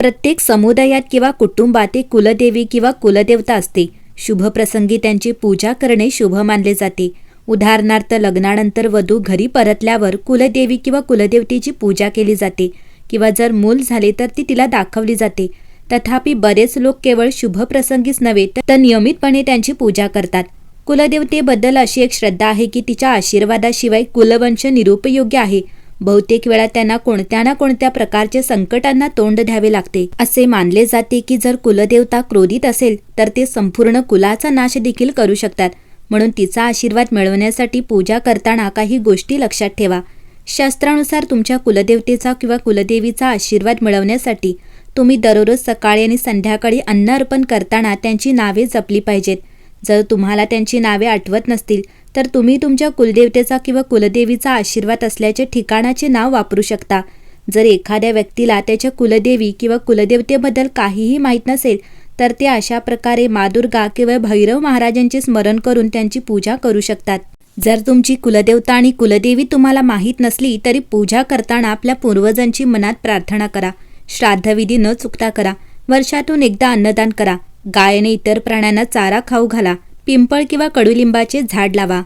प्रत्येक समुदायात किंवा कुटुंबात एक कुलदेवी किंवा कुलदेवता असते. शुभ प्रसंगी त्यांची पूजा करणे शुभ मानले जाते. उदाहरणार्थ लग्नानंतर वधू घरी परतल्यावर कुलदेवी किंवा कुलदेवतेची पूजा केली जाते किंवा जर मूल झाले तर ती तिला दाखवली जाते. तथापि बरेच लोक केवळ शुभ प्रसंगीच नव्हे तर नियमितपणे त्यांची पूजा करतात. कुलदेवतेबद्दल अशी एक श्रद्धा आहे की तिच्या आशीर्वादाशिवाय कुलवंश निरुपयोग्य आहे. बहुतेक वेळा त्यांना कोणत्या ना कोणत्या प्रकारच्या संकटांना तोंड द्यावे लागते. असे मानले जाते की जर कुलदेवता क्रोधित असेल तर ते संपूर्ण कुलाचा नाश देखील करू शकतात. म्हणून तिचा आशीर्वाद मिळवण्यासाठी पूजा करताना काही गोष्टी लक्षात ठेवा. शास्त्रानुसार तुमच्या कुलदेवतेचा किंवा कुलदेवीचा आशीर्वाद मिळवण्यासाठी तुम्ही दररोज सकाळी आणि संध्याकाळी अन्न अर्पण करताना त्यांची नावे जपली पाहिजेत. जर तुम्हाला त्यांची नावे आठवत नसतील तर तुम्ही तुमच्या कुलदेवतेचा किंवा कुलदेवीचा आशीर्वाद असल्याचे ठिकाणाचे नाव वापरू शकता. जर एखाद्या व्यक्तीला त्याच्या कुलदेवी किंवा कुलदेवतेबद्दल काहीही माहीत नसेल तर ते अशा प्रकारे मादुर्गा किंवा भैरव महाराजांचे स्मरण करून त्यांची पूजा करू शकतात. जर तुमची कुलदेवता आणि कुलदेवी तुम्हाला माहीत नसली तरी पूजा करताना आपल्या पूर्वजांची मनात प्रार्थना करा. श्राद्धविधी न चुकता करा. वर्षातून एकदा अन्नदान करा. गायने इतर प्राण्यांना चारा खाऊ घाला पिंपळ किंवा कडुलिंबाचे झाड लावा.